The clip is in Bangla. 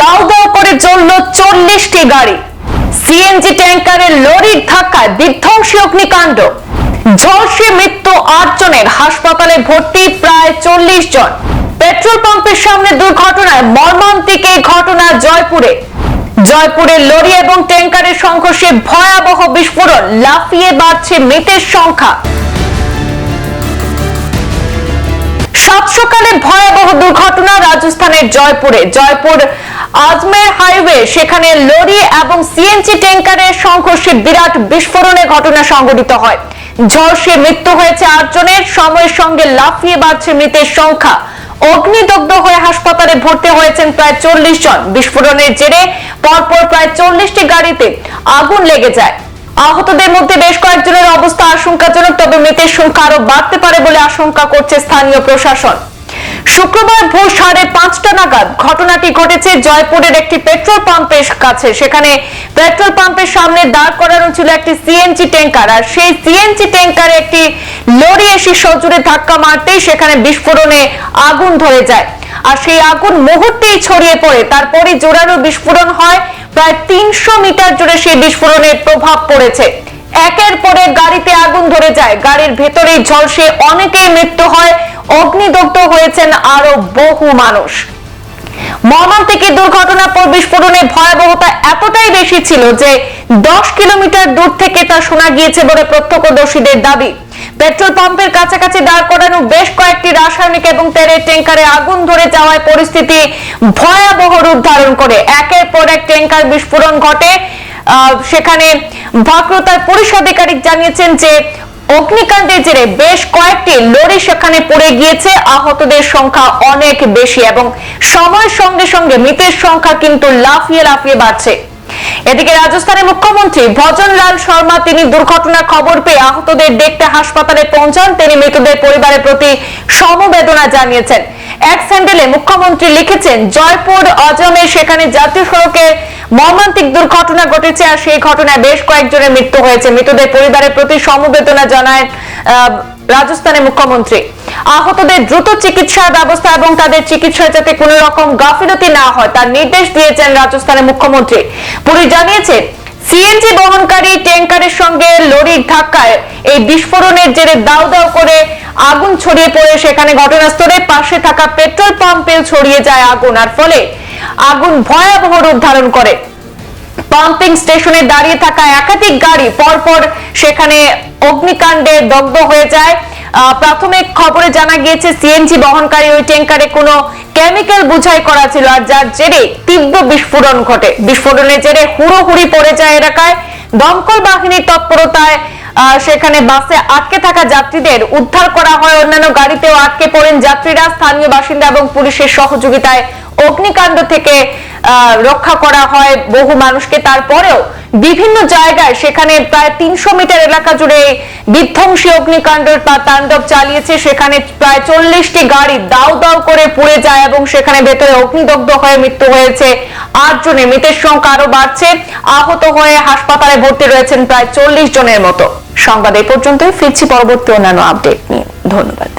দাও দাও করে চলল চল্লিশটি গাড়ি। সিএনজি ট্যাঙ্কারের লরির ধাক্কায় বিধ্বংসী অগ্নিকাণ্ড। ঝলসে মৃত্যু হাসপাতালে ভর্তি প্রায় চল্লিশ জন। পেট্রোল পাম্পের সামনে দুর্ঘটনায় মর্মান্তিক এই ঘটনা জয়পুরে। জয়পুরে লরি এবং ট্যাঙ্কারের সংঘর্ষে ভয়াবহ বিস্ফোরণ, লাফিয়ে বাড়ছে মৃতের সংখ্যা। সাত সকালে ভয়াবহ দুর্ঘটনা রাজস্থানের জয়পুরে। জয়পুর আজমের হাইওয়ে, সেখানে লরি এবং সিএনজি ট্যাঙ্কারের সংঘর্ষে বিরাট বিস্ফোরণের ঘটনা সংঘটিত হয়। ঝড়সে মৃত্যু হয়েছে আটজনের সময়ের সঙ্গে লাফিয়ে বাড়ছে মৃতের সংখ্যা। অগ্নিদগ্ধ হয়ে হাসপাতালে ভর্তি হয়েছেন প্রায় চল্লিশ জন। বিস্ফোরণের জেরে পরপর প্রায় চল্লিশটি গাড়িতে আগুন লেগে যায়। আহতদের মধ্যে বেশ কয়েকজনের অবস্থা আশঙ্কাজনক, তবে মৃতের সংখ্যা আরও বাড়তে পারে বলে আশঙ্কা করছে স্থানীয় প্রশাসন। শুক্রবার ভোর সাড়ে পাঁচটা নাগাদ ঘটনাটি ঘটেছে জয়পুরের একটি পেট্রোল পাম্পের কাছে। সেখানে পেট্রোল পাম্পের সামনে দাঁড় করানো ছিল একটি সিএনজি ট্যাঙ্কার। আর সেই সিএনজি ট্যাঙ্কারে একটি লরি এসে সজোরে ধাক্কা মারতেই সেখানে বিস্ফোরণে আগুন ধরে যায়। আর সেই আগুন মুহূর্তেই ছড়িয়ে পড়ে। তারপরে জোরালো বিস্ফোরণ হয়। প্রায় তিনশো মিটার জুড়ে সেই বিস্ফোরণের প্রভাব পড়েছে। একের পরে গাড়িতে আগুন ধরে যায়। গাড়ির ভেতরেই ঝলসে অনেকেই মৃত্যু হয়। অগ্নিদগ্ধ হয়েছেন আরও বহু মানুষ। মর্মান্তিক এই দুর্ঘটনার পর বিস্ফোরণের ভয়াবহতা এতটাই বেশি ছিল যে দশ কিলোমিটার দূর থেকে তা শোনা গিয়েছে বলে প্রত্যক্ষদর্শীদের দাবি। পেট্রোল পাম্পের কাছাকাছি দাঁড় করানো বেশ কয়েকটি রাসায়নিক এবং তেলের ট্যাঙ্কারে আগুন ধরে যাওয়ায় পরিস্থিতি ভয়াবহ রূপ ধারণ করে। একের পর এক ট্যাঙ্কার বিস্ফোরণ ঘটে। সেখানে ভাক্রতার পুলিশ আধিকারিক জানিয়েছেন যে অগ্নিকাণ্ডের জেরে বেশ কয়েকটি লরি সেখানে পড়ে গিয়েছে। আহতদের সংখ্যা অনেক বেশি এবং সময়ের সঙ্গে সঙ্গে মৃতের সংখ্যা কিন্তু লাফিয়ে লাফিয়ে বাড়ছে। এদিকে রাজস্থানের মুখ্যমন্ত্রী ভজন লাল শর্মা তিনি দুর্ঘটনার খবর পেয়ে আহতদের দেখতে হাসপাতালে পৌঁছান। তিনি মৃতদের পরিবারের প্রতি সমবেদনা জানিয়েছেন। এক স্যান্ডেলে মুখ্যমন্ত্রী লিখেছেন, জয়পুর, অজমে, সেখানে জাতীয় সড়কে মর্মান্তিক দুর্ঘটনা ঘটেছে আর সেই ঘটনায় বেশ কয়েকজনের মৃত্যু হয়েছে। মৃতদের পরিবারের প্রতি সমবেদনা জানায় রাজস্থানের মুখ্যমন্ত্রী। আহতদের দ্রুত চিকিৎসার ব্যবস্থা এবং তাদের চিকিৎসায় যাতে কোনো রকম গাফিলতি না হয়, তার নির্দেশ দিয়েছেন রাজস্থানের মুখ্যমন্ত্রী। পুলিশ জানিয়েছে, সিএনজি বহনকারী ট্যাঙ্কারের সঙ্গে লরির ধাক্কায় এই বিস্ফোরণের জেরে দাউ দাউ করে আগুন ছড়িয়ে পড়ে সেখানে ঘটনাস্থলে পাশে থাকা পেট্রোল পাম্পে ছড়িয়ে যায় আগুন, আর ফলে আগুন ভয়াবহ রূপ ধারণ করে। পাম্পিং স্টেশনে দাঁড়িয়ে থাকা একাধিক গাড়ি পরপর সেখানে অগ্নিকাণ্ডে দগ্ধ হয়ে যায়। প্রাথমিক খবরে জানা গিয়েছে, সিএনজি বহনকারী ওই ট্যাঙ্কারে কোনো কেমিক্যাল বুঝাই করা ছিল আর যার জেরে তীব্র বিস্ফোরণ ঘটে। বিস্ফোরণের জেরে হুড়োহুড়ি পড়ে যায় এলাকায়। দমকল বাহিনীর তৎপরতায় সেখানে বাসে আটকে থাকা যাত্রীদের উদ্ধার করা হয়। অন্যান্য গাড়িতেও আটকে পড়েন যাত্রীরা। স্থানীয় বাসিন্দা এবং পুলিশের সহযোগিতায় অগ্নিকাণ্ড থেকে রক্ষা করা হয় বহু মানুষকে। তারপরেও বিভিন্ন জায়গায় সেখানে প্রায় তিনশো মিটার এলাকা জুড়ে বিধ্বংসী অগ্নিকাণ্ডের তাণ্ডব চালিয়েছে। সেখানে প্রায় চল্লিশটি গাড়ি দাউ দাউ করে পুড়ে যায় এবং সেখানে ভেতরে অগ্নিদগ্ধ হয়ে মৃত্যু হয়েছে। আট জনের মৃতের সংখ্যা আরও বাড়ছে। আহত হয়ে হাসপাতালে ভর্তি রয়েছেন প্রায় চল্লিশ জনের মতো। সংবাদ এই পর্যন্তই। ফিরছি পরবর্তী অন্যান্য আপডেট নিয়ে। ধন্যবাদ।